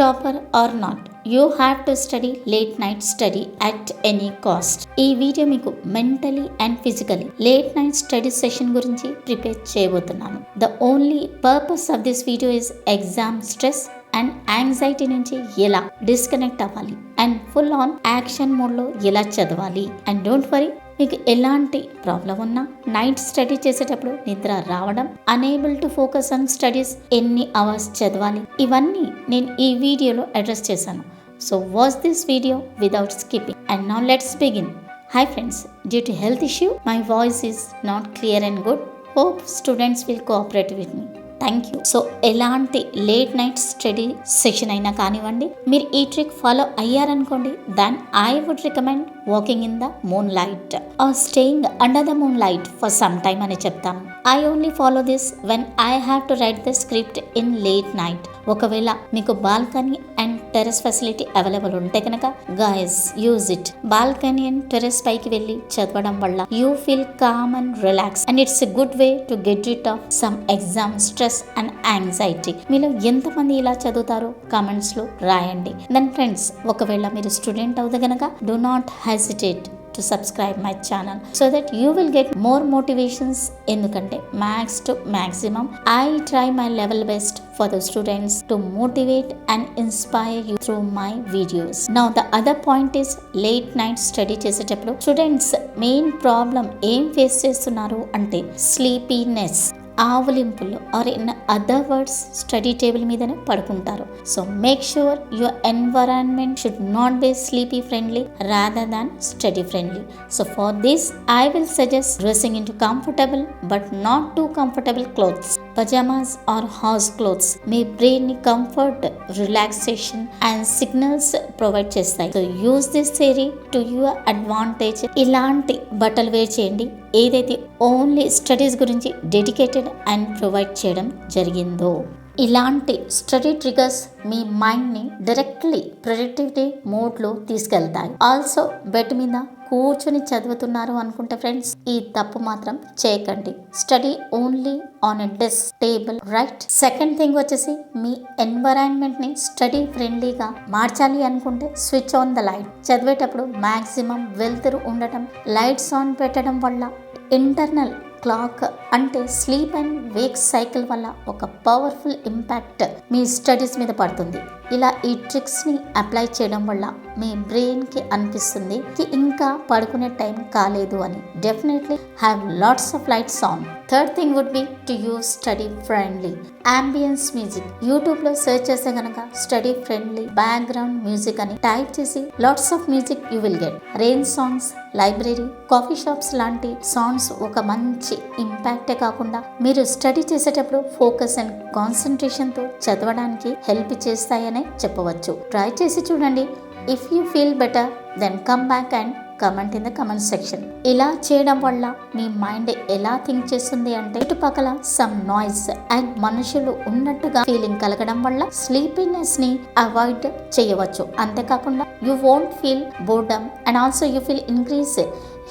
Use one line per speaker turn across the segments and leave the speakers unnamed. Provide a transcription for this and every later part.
Topper or not you have to study late night study at any cost ఈ video మీకు mentally and physically late night study session గురించి prepare చేయబోతున్నాను. The only purpose of this video is exam stress and anxiety నుంచి ఎలా disconnect అవ్వాలి and full on action మోడ్లో ఎలా చదవాలి. అండ్ డోంట్ వరీ మీకు ఎలాంటి ప్రాబ్లం ఉన్నా నైట్ స్టడీ చేసేటప్పుడు నిద్ర రావడం unable to focus on studies ఎన్ని అవర్స్ చదవాలి ఇవన్నీ నేను ఈ వీడియోలో అడ్రస్ చేశాను. So watch this video without skipping and now let's begin hi friends due to health issue my voice is not clear and good hope students will cooperate with me thank you so ఎలాంటి late night study session అయినా కానివ్వండి మీరు ఈ trick follow అయ్యారనుకోండి then I would recommend walking in the moon light or staying under the moon light for some time అని చెప్తాను. I only follow this when I have to write the script in late night ఒకవేళ మీకు balcony and terrace facility available ఉంటే కనుక guys use it balcony and terrace పైకి వెళ్ళి చదవడం వల్ల you feel calm and relax and it's a good way to get rid of some exam stress and anxiety మీలో ఎంతమంది ఇలా చదువుతారో కామెంట్స్లో రాయండి. దెన్ ఫ్రెండ్స్ ఒకవేళ మీరు స్టూడెంట్ అవుతే గనక do not hesitate to subscribe my channel so that you will get more motivations ఎందుకంటే max to maximum I try my level best for the students to motivate and inspire you through my videos Now the other point is late night study చేసేటప్పుడు students main problem ఏం face చేస్తున్నారు అంటే sleepiness ఆవలింపులు or in other words study table మీదనే పడుకుంటారు. So make sure your environment should not be sleepy friendly rather than study friendly so for this I will suggest dressing in to comfortable but not too comfortable clothes pyjamas or house clothes మీ బ్రెయిన్ని comfort relaxation and signals provide చేస్తాయి. So use this theory to your advantage ఇలాంటి బట్టలు wear చేయండి. ఏదైతే only studies గురించి dedicated and provide చేయడం జరిగిందో ఇలాంటి స్టడీ ట్రిగర్స్ మీ మైండ్ని డైరెక్ట్లీ ప్రొడక్టివిటీ మోడ్లో తీసుకెళ్తాయి. ఆల్సో బెడ్ మీద కూర్చొని చదువుతున్నారు అనుకుంటే ఫ్రెండ్స్ ఈ తప్పు మాత్రం చేయకండి. Study only on a desk table right? Second thing వచ్చేసి మీ ఎన్వైరాన్మెంట్ని స్టడీ ఫ్రెండ్లీగా మార్చాలి అనుకుంటే స్విచ్ ఆన్ ద లైట్. చదివేటప్పుడు మాక్సిమం వెలుతురు ఉండటం లైట్స్ ఆన్ పెట్టడం వల్ల ఇంటర్నల్ క్లాక్ అంటే స్లీప్ అండ్ వేక్ సైకిల్ వల్ల ఒక పవర్ఫుల్ ఇంపాక్ట్ మీ స్టడీస్ మీద పడుతుంది. ఇలా ఈ ట్రిక్స్ని అప్లై చేయడం వల్ల మీ బ్రెయిన్కి అనిపిస్తుంది ఇంకా పడుకునే టైం కాలేదు అని. Definitely have lots of lights on. Third thing would be to use study friendly. Ambience music. యూట్యూబ్లో సెర్చ్ చేస్తే కనుక స్టడీ ఫ్రెండ్లీ బ్యాక్గ్రౌండ్ మ్యూజిక్ అని టైప్ చేసి lots of music you will get. Rain songs library coffee shops లాంటి songs ఒక మంచి ఇంపాక్టే కాకుండా మీరు స్టడీ చేసేటప్పుడు ఫోకస్ అండ్ కాన్సన్ట్రేషన్తో చదవడానికి హెల్ప్ చేస్తాయని చెప్పవచ్చు. ట్రై చేసి చూడండి. If you feel better then come back and comment in the comment section ఇలా చేయడం వల్ల మీ మైండ్ ఎలా థింక్ చేస్తుంది అంటే చుట్టుపక్కల సమ్ నాయిస్ అండ్ మనుషులు ఉన్నట్టుగా ఫీలింగ్ కలగడం వల్ల స్లీపీనెస్ని అవాయిడ్ చేయవచ్చు. అంతేకాకుండా you won't feel boredom and also you feel increase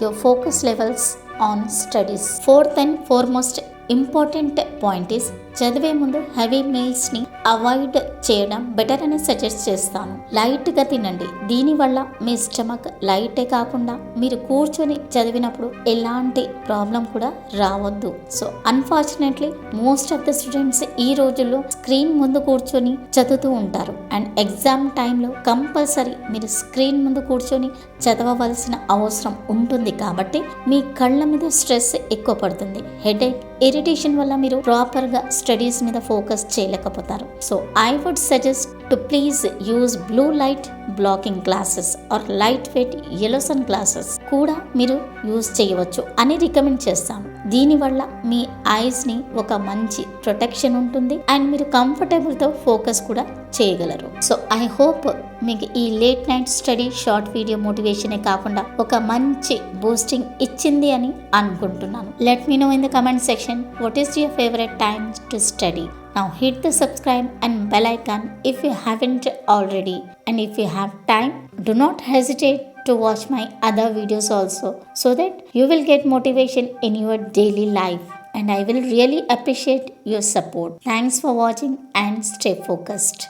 your focus levels on studies fourth and foremost important point is చదివే ముందు హెవీ మీల్స్ని అవాయిడ్ చేయడం బెటర్ అని సజెస్ట్ చేస్తాను. లైట్గా తినండి. దీనివల్ల మీ స్టమక్ లైటే కాకుండా మీరు కూర్చొని చదివినప్పుడు ఎలాంటి ప్రాబ్లం కూడా రావద్దు. So unfortunately most of the students ఈ రోజుల్లో స్క్రీన్ ముందు కూర్చొని చదువుతూ ఉంటారు. అండ్ ఎగ్జామ్ టైంలో కంపల్సరీ మీరు స్క్రీన్ ముందు కూర్చొని చదవవలసిన అవసరం ఉంటుంది కాబట్టి మీ కళ్ళ మీద స్ట్రెస్ ఎక్కువ పడుతుంది. హెడేక్ ఇరిటేషన్ వల్ల మీరు ప్రాపర్గా స్టడీస్ మీద focus చేయలేకపోతారు. So I would suggest to please use blue light blocking glasses or light weight yellow sun glasses కూడా మీరు యూజ్ చేయవచ్చు అని రికమెండ్ చేస్తాను. దీనివల్ల మీ ఐస్ని ఒక మంచి ప్రొటెక్షన్ ఉంటుంది అండ్ మీరు కంఫర్టబుల్తో ఫోకస్ కూడా చేయగలరు. సో ఐ హోప్ మీకు ఈ late night study short video మోటివేషనే కాకుండా ఒక మంచి బూస్టింగ్ ఇచ్చింది అని అనుకుంటున్నాను. Let me know in the comment section what is your favourite time to study Now hit the subscribe and bell icon if you haven't already. And if you have time, do not hesitate to watch my other videos also so that you will get motivation in your daily life. And I will really appreciate your support. Thanks for watching and stay focused.